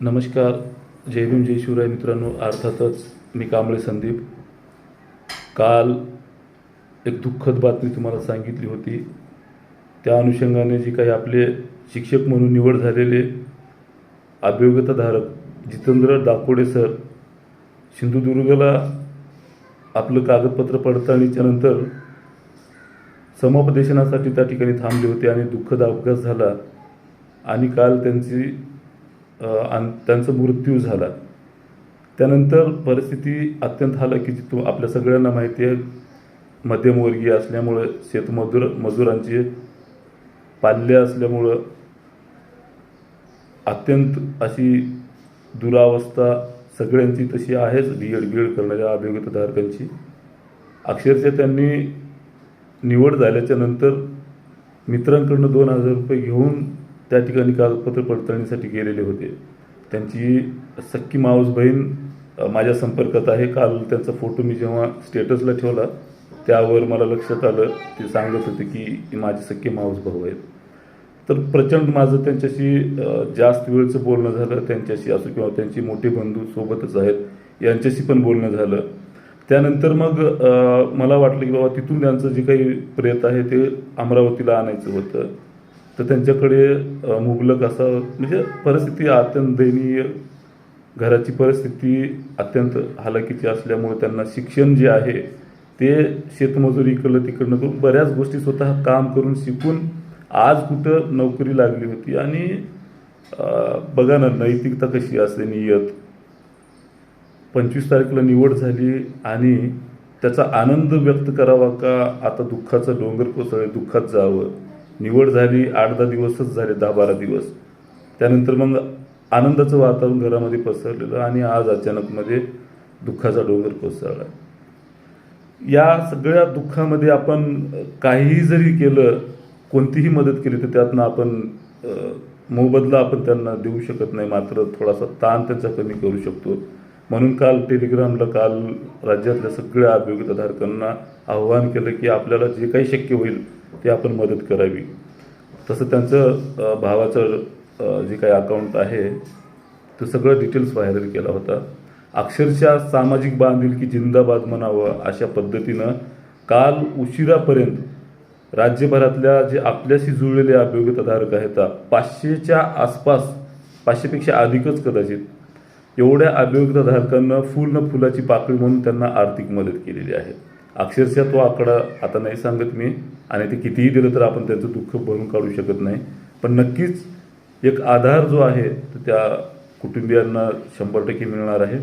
नमस्कार. जय भीम जय शिवराय मित्रांनो. अर्थातच मी कांबळे संदीप. काल एक दुःखद बातमी तुम्हाला सांगितली होती. त्या अनुषंगाने जी काही आपले शिक्षक म्हणून निवड झालेले अभियोग्यताधारक जितेंद्र दाकोडे सर सिंधुदुर्गला आपलं कागदपत्र पडताळणीच्या नंतर समुपदेशनासाठी त्या ठिकाणी थांबले होते आणि दुःखद अपघात झाला. आणि काल त्यांची आणि त्यांचा मृत्यू झाला. त्यानंतर परिस्थिती अत्यंत हालाकीची तू आपल्या सगळ्यांना माहिती आहे. मध्यमवर्गीय असल्यामुळं शेतमजूर मजुरांची पाल्य असल्यामुळं अत्यंत अशी दुरावस्था सगळ्यांची तशी आहेच बी एड बी एड करणाऱ्या अभियोग्यताधारकांची अक्षरशः त्यांनी निवड झाल्याच्यानंतर मित्रांकडनं दोन हजार रुपये घेऊन त्या ठिकाणी कागदपत्र पडताळणीसाठी गेलेले होते. त्यांची सख्खी मावस बहीण माझ्या संपर्कात आहे. काल त्यांचा फोटो मी जेव्हा स्टेटसला ठेवला त्यावर मला लक्षात आलं. ते सांगत होते की माझे सख्खे मावस भाऊ आहेत. तर प्रचंड माझं त्यांच्याशी जास्त वेळचं बोलणं झालं. त्यांच्याशी असो किंवा त्यांचे मोठे बंधू सोबतच आहेत यांच्याशी पण बोलणं झालं. त्यानंतर मग मला वाटलं की बाबा तिथून त्यांचं जे काही प्रेत आहे ते अमरावतीला आणायचं होतं. तर त्यांच्याकडे मुबलक असा म्हणजे परिस्थिती अत्यंत दयनीय घराची परिस्थिती अत्यंत हालाकीची असल्यामुळे त्यांना शिक्षण जे आहे ते शेतमजुरी इकडलं तिकडनं करून बऱ्याच गोष्टी स्वतः काम करून शिकून आज कुठं नोकरी लागली होती. आणि बघा ना नैतिकता कशी असते नियत. पंचवीस तारखेला निवड झाली आणि त्याचा आनंद व्यक्त करावा का? आता दुःखाचा डोंगर कोसळे दुःखात जावं. निवड झाली आठ दहा दिवसच झाले दहा बारा दिवस. त्यानंतर मग आनंदाचं वातावरण घरामध्ये पसरलेलं आणि आज अचानकमध्ये दुःखाचा डोंगर कोसळला. या सगळ्या दुःखामध्ये आपण काहीही जरी केलं कोणतीही मदत केली तर त्यातनं आपण मोबदला आपण त्यांना देऊ शकत नाही. मात्र थोडासा ताण त्यांचा कमी करू शकतो. म्हणून काल टेलिग्रामला काल राज्यातल्या सगळ्या उपयोगिताधारकांना आव्हान केलं की आपल्याला जे काही शक्य होईल ते आपण मदत करावी. तसं त्यांचं भावाचं जे काही अकाउंट आहे तो सगळं डिटेल्स व्हायरल केला होता. अक्षरशः सामाजिक बांधिलकी जिंदाबाद म्हणावं अशा पद्धतीनं काल उशिरापर्यंत राज्यभरातल्या जे आपल्याशी जुळलेले अभियोगताधारक आहेत पाचशेच्या आसपास पाचशेपेक्षा अधिकच कदाचित एवढ्या अभियोगताधारकांना फुल न फुलाची पाकळी म्हणून त्यांना आर्थिक मदत केलेली आहे. अक्षरशः तो आकडा आता नाही सांगत मी आणि ते कितीही दिलं तर आपण त्याचं दुःख भरून काढू शकत नाही. पण नक्कीच एक आधार जो आहे तो त्या कुटुंबियांना शंभर टक्के मिळणार आहे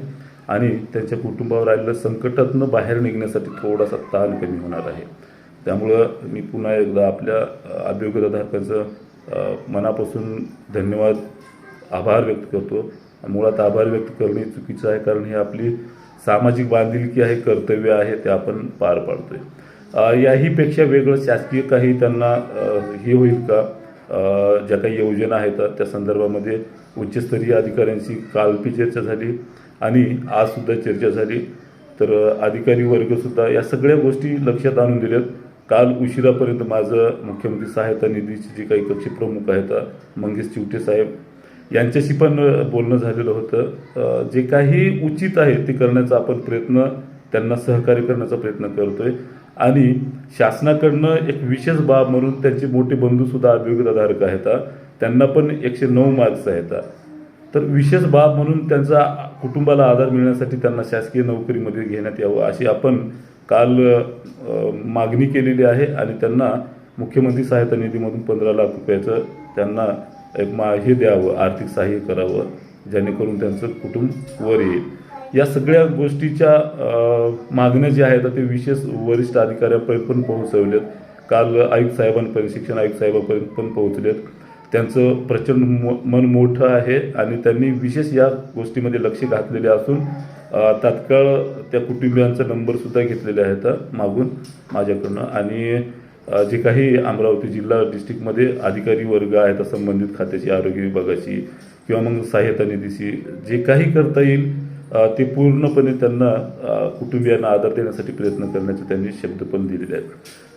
आणि त्यांच्या कुटुंबावर आलेलं संकटातनं बाहेर निघण्यासाठी थोडासा ताण कमी होणार आहे. त्यामुळं मी पुन्हा एकदा आपल्या अ, मनापासून धन्यवाद आभार व्यक्त करतो. मुळात आभार व्यक्त करणे चुकीचं आहे कारण हे आपली सामाजिक बांधिलकी आहे कर्तव्य आहे ते आपण पार पाडतोय. याहीपेक्षा वेगळं शासकीय काही त्यांना हे होईल का? ज्या काही योजना आहेत त्या संदर्भामध्ये उच्चस्तरीय अधिकाऱ्यांशी कालपी चर्चा झाली आणि आजसुद्धा चर्चा झाली. तर अधिकारी वर्गसुद्धा या सगळ्या गोष्टी लक्षात आणून दिल्यात. काल उशिरापर्यंत माझं मुख्यमंत्री सहायता निधीचे जे काही कक्षप्रमुख आहेत मंगेश चिवटे साहेब यांच्याशी पण बोलणं झालेलं होतं. जे काही उचित आहे ते करण्याचा आपण प्रयत्न त्यांना सहकार्य करण्याचा प्रयत्न करतोय. आणि शासनाकडनं एक विशेष बाब म्हणून त्यांचे मोठे बंधूसुद्धा अभियोग्यताधारक आहेत त्यांना पण एकशे नऊ मार्क्स आहेत तर विशेष बाब म्हणून त्यांचा कुटुंबाला आधार मिळण्यासाठी त्यांना शासकीय नोकरीमध्ये घेण्यात यावं अशी आपण काल मागणी केलेली आहे. आणि त्यांना मुख्यमंत्री सहायता निधीमधून पंधरा लाख रुपयाचं त्यांना एक मा हे द्यावं आर्थिक सहाय्य करावं जेणेकरून त्यांचं कुटुंब वर येईल. या सगळ्या गोष्टीच्या मागण्या ज्या आहेत ते विशेष वरिष्ठ अधिकाऱ्यापर्यंत पण पोहोचवलेत. काल आयुक्त साहेबांपर्यंत शिक्षण आयुक्त साहेबांपर्यंत पण पोहोचलेत. त्यांचं प्रचंड मो मन मोठं आहे आणि त्यांनी विशेष या गोष्टीमध्ये लक्ष घातलेले असून तात्काळ त्या कुटुंबियांचा नंबरसुद्धा घेतलेले आहेत मागून माझ्याकडनं. आणि जे काही अमरावती जिल्हा डिस्ट्रिक्टमध्ये अधिकारी वर्ग आहेत संबंधित खात्याची आरोग्य विभागाची किंवा मग सहाय्यता निधीशी जे काही करता येईल ते पूर्णपणे त्यांना कुटुंबियांना आधार देण्यासाठी प्रयत्न करण्याचे त्यांनी शब्द पण दिलेले आहेत.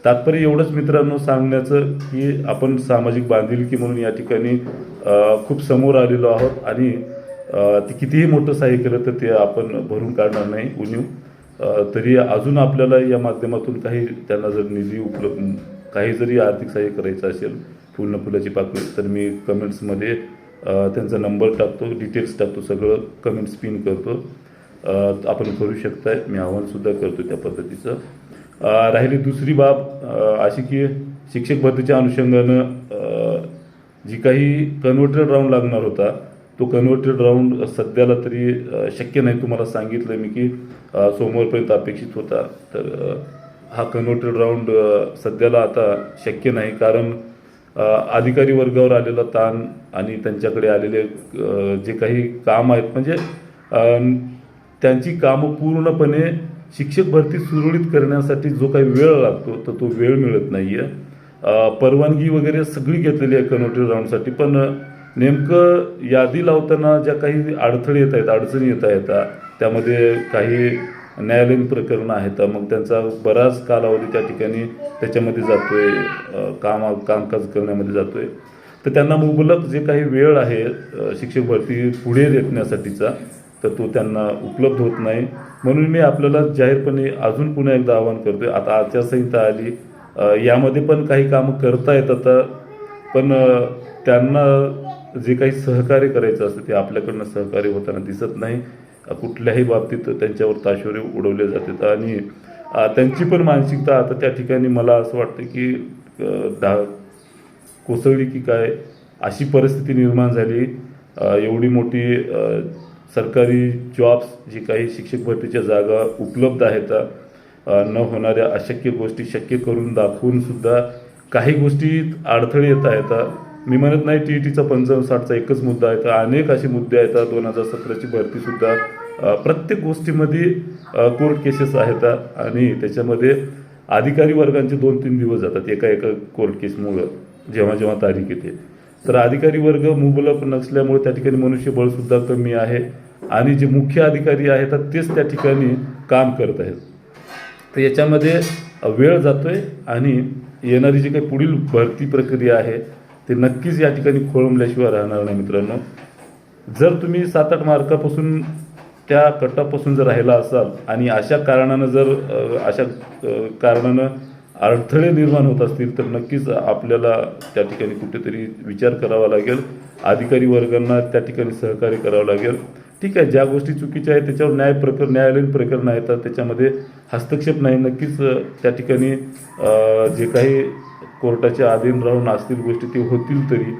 तात्पर्य एवढंच मित्रांनो सांगण्याचं की आपण सामाजिक बांधिलकी म्हणून या ठिकाणी खूप समोर आलेलो आहोत आणि ते कितीही मोठं सहाय्य केलं तर ते आपण भरून काढणार नाही. उणीव तरी अजून आपल्याला या माध्यमातून काही त्यांना जर निधी उपलब्ध काही जरी आर्थिक सहाय्य करायचं असेल फुल न फुलाची पाकळी तर मी कमेंट्समध्ये त्यांचा नंबर टाकतो डिटेल्स टाकतो सगळं कमेंट्स पिन करतो. आपण करू शकताय मी आव्हानसुद्धा करतो त्या पद्धतीचं. राहिली दुसरी बाब अशी की शिक्षक भरतीच्या अनुषंगानं जी काही कन्व्हर्टेड राऊंड लागणार होता तो कन्व्हर्टेड राऊंड सध्याला तरी शक्य नाही तुम्हाला सांगितलं मी की सोमवारपर्यंत अपेक्षित होता. तर हा कन्व्हर्टेड राऊंड सध्याला आता शक्य नाही. कारण अधिकारी वर्गावर आलेला ताण आणि त्यांच्याकडे आलेले जे काही काम आहेत म्हणजे त्यांची कामं पूर्णपणे शिक्षक भरती सुरळीत करण्यासाठी जो काही वेळ लागतो तर तो वेळ मिळत नाही आहे परवानगी वगैरे सगळी घेतलेली आहे कन्व्हर्टेड राऊंडसाठी पण नेमकं यादी लावताना ज्या काही अडथळे येत आहेत अडचणी येत आहेत त्यामध्ये काही न्यायालयीन प्रकरणं आहेत मग त्यांचा बराच कालावधी त्या ठिकाणी त्याच्यामध्ये जातो आहे काम कामकाज करण्यामध्ये जातो आहे तर त्यांना मुबलक जे काही वेळ आहे शिक्षक भरती पुढे देण्यासाठीचा तर तो त्यांना उपलब्ध होत नाही. म्हणून मी आपल्याला जाहीरपणे अजून पुन्हा एकदा आवाहन करतोय आता आचारसंहिता आली यामध्ये पण काही कामं करता येतात पण त्यांना जे काही सहकार्य करायचं असतं ते आपल्याकडनं सहकार्य होताना दिसत नाही. कुठल्याही बाबतीत त्यांच्यावर ताशोरे उडवले जातात. आणि त्यांची पण मानसिकता आता त्या ठिकाणी मला असं वाटतं की धा दा कोसळली की काय अशी परिस्थिती निर्माण झाली. एवढी मोठी सरकारी जॉब्स जी काही शिक्षक भरतीच्या जागा उपलब्ध आहेत न होणाऱ्या अशक्य गोष्टी शक्य करून दाखवूनसुद्धा काही गोष्टीत अडथळे येत आहेत. मी म्हणत नाही टी ई टीचा पंचावन्न साठचा एकच मुद्दा आहे तर अनेक असे मुद्दे आहेत दोन हजार सतराची भरतीसुद्धा प्रत्येक गोष्टीमध्ये कोर्ट केसेस आहेत आणि त्याच्यामध्ये अधिकारी वर्गांचे दोन तीन दिवस जातात एका एका कोर्ट केसमुळं जेव्हा जेव्हा तारीख येते. तर अधिकारी वर्ग मुबलक नसल्यामुळे त्या ठिकाणी मनुष्यबळसुद्धा कमी आहे आणि जे मुख्य अधिकारी आहेत तेच त्या ठिकाणी काम करत आहेत. तर याच्यामध्ये वेळ जातो आहे आणि येणारी जी काही पुढील भरती प्रक्रिया आहे ते नक्कीच या ठिकाणी खोळंबल्याशिवाय राहणार नाही मित्रांनो. जर तुम्ही सात आठ मार्कापासून त्या कटापासून जर राहिला असाल आणि अशा कारणानं जर अशा कारणानं अडथळे निर्माण होत असतील तर नक्कीच आपल्याला त्या ठिकाणी कुठेतरी विचार करावा लागेल. अधिकारी वर्गांना त्या ठिकाणी सहकार्य करावं लागेल. ठीक आहे ज्या गोष्टी चुकीच्या आहेत त्याच्यावर न्याय प्रकरण न्यायालयीन प्रकरणं येतात त्याच्यामध्ये हस्तक्षेप नाही. नक्कीच त्या ठिकाणी जे काही कोर्टाच्या अधीन राहून असतील गोष्टी ते होतील तरी.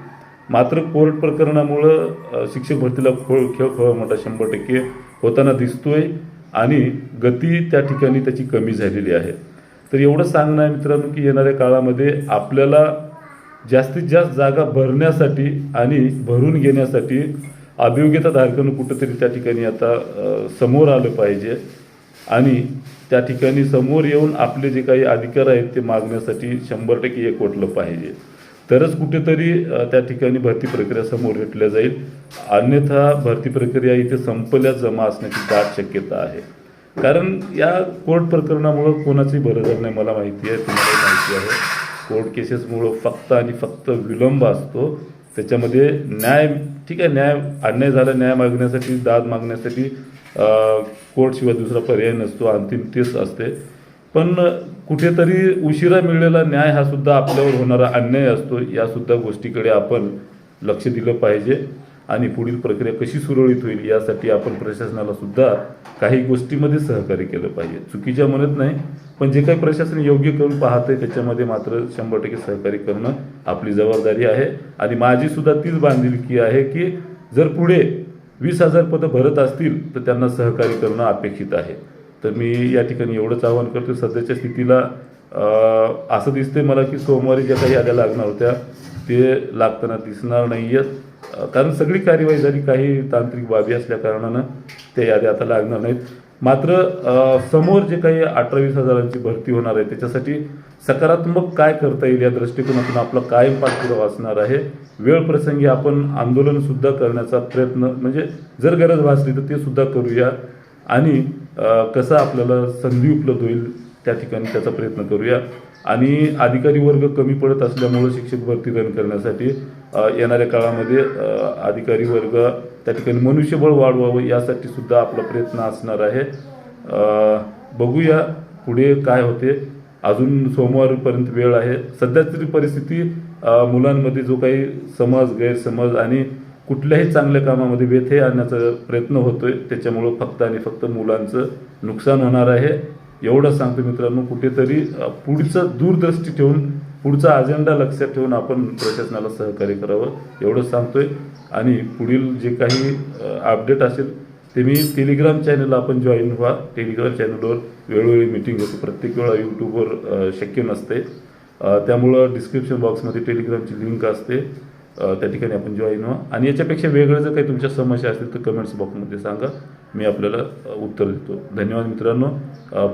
मात्र कोर्ट प्रकरणामुळं शिक्षक भरतीला खोळ खेळ खोळ मोठा शंभर टक्के होताना दिसतोय आणि गती त्या ठिकाणी त्याची कमी झालेली आहे. तर एवढं सांगणं आहे मित्रांनो की येणाऱ्या काळामध्ये आपल्याला जास्तीत जास्त जागा भरण्यासाठी आणि भरून घेण्यासाठी अभियोग्यता धारकानं कुठंतरी त्या ठिकाणी आता समोर आलं पाहिजे. आणि त्या ठिकाणी समोर येऊन आपले जे काही अधिकार आहेत ते मागण्यासाठी शंभर टक्के एकवटलं पाहिजे. तरच कुठेतरी त्या ठिकाणी भरती प्रक्रिया समोर घेतल्या जाईल. अन्यथा भरती प्रक्रिया इथे संपल्या जमा असण्याची दाट शक्यता आहे. कारण या कोर्ट प्रकरणामुळं कोणाचंही बरोबर नाही मला माहिती आहे तुम्हाला माहिती आहे. कोर्ट केसेसमुळं फक्त आणि फक्त विलंब असतो. त्याच्यामध्ये न्याय ठीक आहे न्याय अन्याय झाला न्याय मागण्यासाठी दाद मागण्यासाठी कोर्टशिवाय दुसरा पर्याय नसतो अंतिम तेच असते. पण कुठेतरी उशिरा मिळलेला न्याय हा सुद्धा आपल्यावर होणारा अन्याय असतो यासुद्धा गोष्टीकडे आपण लक्ष दिलं पाहिजे. आणि पुढील प्रक्रिया कशी सुरळीत होईल यासाठी आपण प्रशासनाला सुद्धा काही गोष्टीमध्ये सहकार्य केलं पाहिजे. चुकीच्या म्हणत नाही पण जे काही प्रशासन योग्य करून पाहतंय त्याच्यामध्ये मात्र शंभर टक्के सहकार्य करणं आपली जबाबदारी आहे. आणि माझी सुद्धा तीच बांधिलकी आहे की जर पुढे वीस हजार पदं भरत असतील तर त्यांना सहकार्य करणं अपेक्षित आहे. तर मी या ठिकाणी एवढंच आवाहन करतो सध्याच्या स्थितीला असं दिसतंय मला की सोमवारी ज्या काही याद्या लागणार होत्या ते लागताना दिसणार नाही आहेत कारण सगळी कार्यवाही झाली काही तांत्रिक बाबी असल्या कारणानं त्या याद्या आता लागणार नाहीत. मात्र समोर जे काही अठरा वीस हजारांची भरती होणार आहे त्याच्यासाठी सकारात्मक काय करता येईल या दृष्टिकोनातून आपला कायम पाठपुरावा असणार आहे? वेळ प्रसंगी आपण आंदोलनसुद्धा करण्याचा प्रयत्न म्हणजे जर गरज भासली तर ते सुद्धा करूया. आणि कसं आपल्याला संधी उपलब्ध होईल त्या ठिकाणी त्याचा प्रयत्न करूया. आणि अधिकारी वर्ग कमी पडत असल्यामुळं शिक्षक भरती रन करण्यासाठी येणाऱ्या काळामध्ये अधिकारी वर्ग त्या ठिकाणी मनुष्यबळ वाढवावं यासाठी सुद्धा आपला प्रयत्न असणार आहे. बघूया पुढे काय होते. अजून सोमवारपर्यंत वेळ आहे. सध्या तरी परिस्थिती मुलांमध्ये जो काही समज गैरसमज आणि कुठल्याही चांगल्या कामामध्ये व्यथे आणण्याचा प्रयत्न होतोय त्याच्यामुळं फक्त आणि फक्त मुलांचं नुकसान होणार आहे. एवढं सांगतो मित्रांनो कुठेतरी पुढचं दूरदृष्टी ठेवून पुढचा अजेंडा लक्षात ठेवून आपण प्रशासनाला सहकार्य करावं एवढंच सांगतोय. आणि पुढील जे काही अपडेट असेल ते मी टेलिग्राम चॅनलला आपण जॉईन व्हा. टेलिग्राम चॅनलवर वेळोवेळी मीटिंग होते. प्रत्येक वेळा यूट्यूबवर शक्य नसते. त्यामुळं डिस्क्रिप्शन बॉक्समध्ये टेलिग्रामची लिंक असते. त्या ठिकाणी आपण जॉईन व्हा. आणि याच्यापेक्षा वेगळं जर काही तुमच्या समस्या असतील तर कमेंट्स बॉक्समध्ये सांगा. मी आपल्याला उत्तर देतो. धन्यवाद मित्रांनो.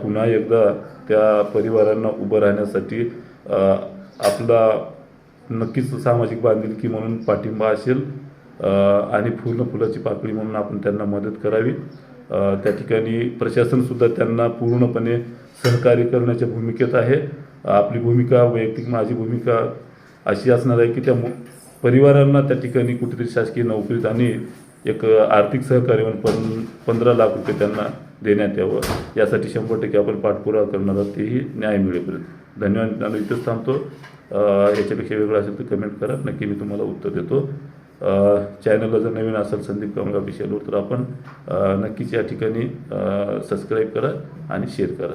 पुन्हा एकदा त्या परिवारांना उभं राहण्यासाठी आपला नक्कीच सामाजिक बांधिलकी म्हणून पाठिंबा असेल आणि पूर्ण फुलाची पाकळी म्हणून आपण त्यांना मदत करावी. त्या ठिकाणी प्रशासनसुद्धा त्यांना पूर्णपणे सहकार्य करण्याच्या भूमिकेत आहे. आपली भूमिका वैयक्तिक माझी भूमिका अशी असणार आहे की त्या परिवारांना त्या ठिकाणी कुठेतरी शासकीय नोकरीत आणि एक आर्थिक सहकार्य म्हणून पं पंधरा लाख रुपये त्यांना देण्यात यावं. यासाठी शंभर टक्के आपण पाठपुरावा करणार आहोत. तेही न्याय मिळेपर्यंत. धन्यवाद. मित्रांनो इथंच थांबतो. याच्यापेक्षा वेगळं असेल तर कमेंट करा. नक्की मी तुम्हाला उत्तर देतो. चॅनलला जर नवीन असेल संदीप कांबळे ऑफिशियलवर तर आपण नक्कीच या ठिकाणी सबस्क्राईब करा आणि शेअर करा.